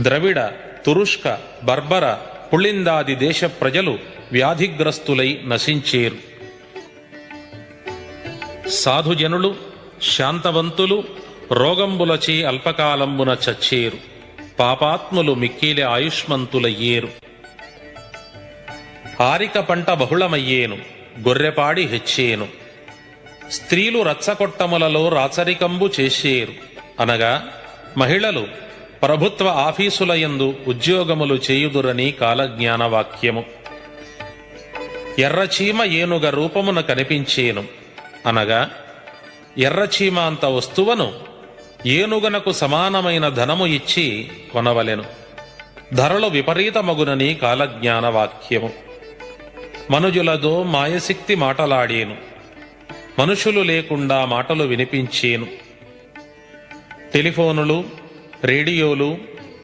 ద్రవిడ తురుష్క బర్బర పుళిందాది దేశ ప్రజలు వ్యాధిగ్రస్తులై నశించేరు. సాధుజనులు శాంతవంతులు రోగంబులచే అల్పకాలంబున చచ్చేరు. పాపాత్ములు మిక్కిలి ఆయుష్మంతులయ్యేరు. ఆరిక పంట బహుళమయ్యేను గొర్రెపాడి హెచ్చేను. స్త్రీలు రచ్చకొట్టములలో రాచరికంబు చేసేరు. అనగా మహిళలు ప్రభుత్వ ఆఫీసులయందు ఉద్యోగములు చేయుదురని కాలజ్ఞాన వాక్యము ఎర్రచీమ ఏనుగ రూపమున కనిపించేను. అనగా ఎర్రచీమ అంత వస్తువును ఏనుగనకు సమానమైన ధనము ఇచ్చి కొనవలెను. ధరలు విపరీతమగునని కాలజ్ఞాన వాక్యము మనుజులదో మాయశక్తి మాటలాడేను. మనుషులు లేకుండా మాటలు వినిపించేను. టెలిఫోనులు రేడియోలు